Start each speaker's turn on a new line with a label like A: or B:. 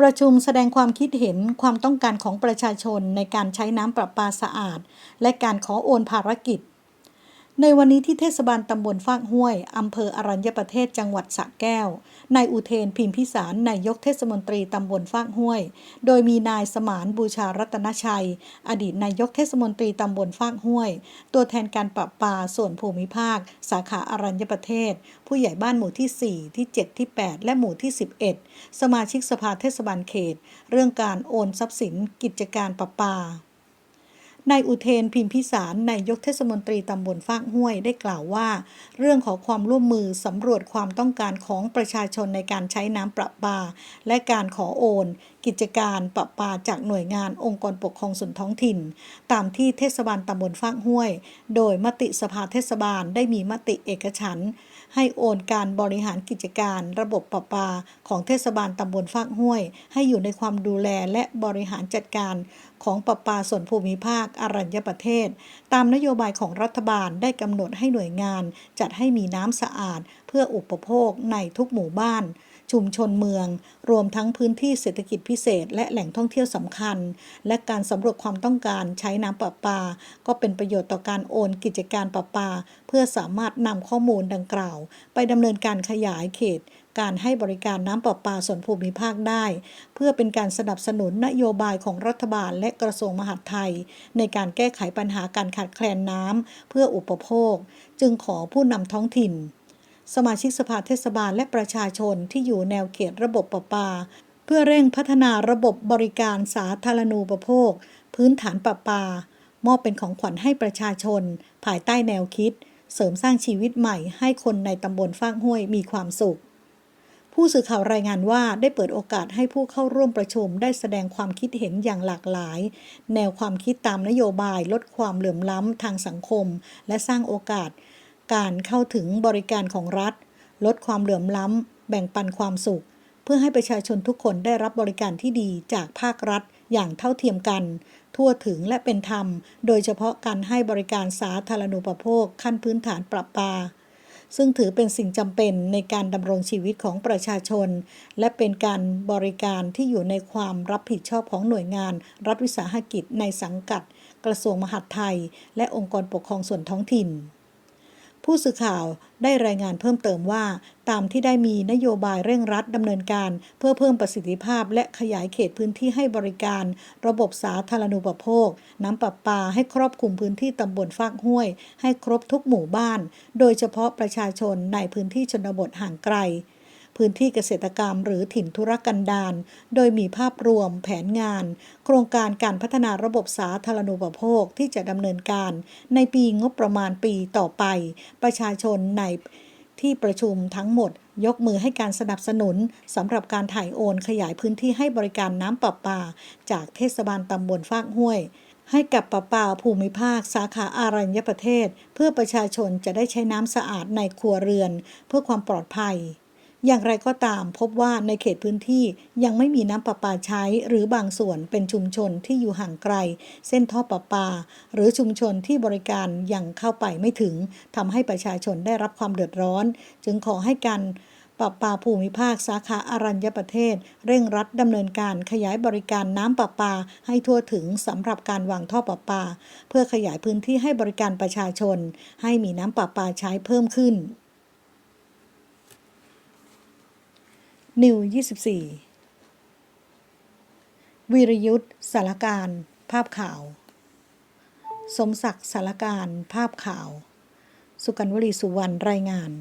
A: ประชุมแสดงความคิดเห็นความต้องการของประชาชนในการใช้น้ำประปาสะอาด และการขอโอนภารกิจ ในวันนี้ที่เทศบาลตำบลฟากห้วย อำเภออรัญญประเทศจังหวัดสระแก้ว นายอุเทนพิมพิสารนายกเทศมนตรีตำบลฟากห้วย โดยมีนายสมานบูชารัตนชัย อดีตนายกเทศมนตรีตำบลฟากห้วย ตัวแทนการปรับปาส่วนภูมิภาค สาขาอรัญญประเทศ ผู้ใหญ่บ้านหมู่ที่ 4 ที่ 7 ที่ 8 และหมู่ที่ 11 สมาชิกสภาเทศบาลเขต เรื่องการโอนทรัพย์สินกิจการประปา นายอุเทนพิมพิสารนายยกเทศมนตรีตำบลฟากห้วยได้กล่าวว่า เรื่องของความร่วมมือสำรวจความต้องการของประชาชนในการใช้น้ำประปา และการขอโอนกิจการประปาจากหน่วยงานองค์กรปกครองส่วนท้องถิ่น ตามที่เทศบาลตำบลฟากห้วย โดยมติสภาเทศบาลได้มีมติเอกฉันให้โอนการบริหารกิจการระบบประปาของเทศบาลตำบลฟากห้วย ให้อยู่ในความดูแลและบริหารจัดการของประปาส่วนภูมิภาคอรัญญประเทศ ตามนโยบายของรัฐบาลได้กำหนดให้หน่วยงาน จัดให้มีน้ำสะอาด เพื่ออุปโภคในทุกหมู่บ้าน ชุมชนเมือง รวมทั้งพื้นที่เศรษฐกิจพิเศษ และแหล่งท่องเที่ยวสำคัญ และการสำรวจความต้องการใช้น้ำประปา ก็เป็นประโยชน์ต่อการโอนกิจการประปา เพื่อสามารถนำข้อมูลดังกล่าว ไปดำเนินการขยายเขตการให้บริการน้ำประปาส่วนภูมิภาคได้ เพื่อเป็นการสนับสนุนนโยบายของรัฐบาลและกระทรวงมหาดไทย ในการแก้ไขปัญหาการขาดแคลนน้ำเพื่ออุปโภค จึงขอผู้นำท้องถิ่น สมาชิกสภาเทศบาลและประชาชนที่อยู่แนวเขตระบบประปา เพื่อเร่งพัฒนาระบบบริการสาธารณูปโภค พื้นฐานประปา มอบเป็นของขวัญให้ประชาชน ภายใต้แนวคิด เสริมสร้างชีวิตใหม่ให้คนในตำบลฟากห้วยมีความสุข ผู้สื่อข่าวรายงานว่าได้เปิดโอกาสให้ผู้เข้าร่วมประชุมได้แสดงความคิดเห็นอย่างหลากหลาย แนวความคิดตามนโยบายลดความเหลื่อมล้ำทางสังคม และสร้างโอกาส การเข้าถึงบริการของรัฐ ลดความเหลื่อมล้ำ แบ่งปันความสุข เพื่อให้ประชาชนทุกคนได้รับบริการที่ดีจากภาครัฐอย่างเท่าเทียมกัน ทั่วถึงและเป็นธรรม โดยเฉพาะการให้บริการสาธารณูปโภค ขั้นพื้นฐานประปา ซึ่งถือเป็นสิ่งจำเป็นในการดำรงชีวิตของประชาชน และเป็นการบริการที่อยู่ในความรับผิดชอบของหน่วยงาน รัฐวิสาหกิจในสังกัด กระทรวงมหาดไทย และองค์กรปกครองส่วนท้องถิ่น ผู้สื่อข่าวได้รายงานเพิ่มเติมว่า ตามที่ได้มีนโยบายเร่งรัดดำเนินการ เพื่อเพิ่มประสิทธิภาพ และขยายเขตพื้นที่ให้บริการ ระบบสาธารณูปโภค น้ำประปาให้ครอบคลุมพื้นที่ตำบลฟากห้วย ให้ครบทุกหมู่บ้าน โดยเฉพาะประชาชนในพื้นที่ชนบทห่างไกล พื้นที่เกษตรกรรมหรือถิ่นธุรกันดารโดยมีภาพรวมแผนงาน โครงการการพัฒนาระบบสาธารณูปโภคที่จะดำเนินการ ในปีงบประมาณปีต่อไป ประชาชนในที่ประชุมทั้งหมดยกมือให้การสนับสนุนสำหรับการถ่ายโอนขยายพื้นที่ให้บริการน้ำประปา จากเทศบาลตำบลฟากห้วย ให้กับประปาภูมิภาค สาขาอารัญญประเทศ เพื่อประชาชนจะได้ใช้น้ำสะอาดในครัวเรือน เพื่อความปลอดภัย อย่างไรก็ตามพบว่าในเขตพื้นที่ยังไม่มีน้ำประปาใช้ หรือบางส่วนเป็นชุมชนที่อยู่ห่างไกล เส้นท่อประปา หรือชุมชนที่บริการยังเข้าไปไม่ถึงทำให้ประชาชนได้รับความเดือดร้อน จึงขอให้การประปาภูมิภาคสาขาอารัญญประเทศ เร่งรัดดำเนินการขยายบริการน้ำประปาให้ทั่วถึงสำหรับการวางท่อประปา เพื่อขยายพื้นที่ให้บริการประชาชน ให้มีน้ำประปาใช้เพิ่มขึ้น นิว24 วีรยุทธสารการ ภาพข่าว สมศักดิ์สารการ ภาพข่าว สุกันวลีสุวรรณรายงาน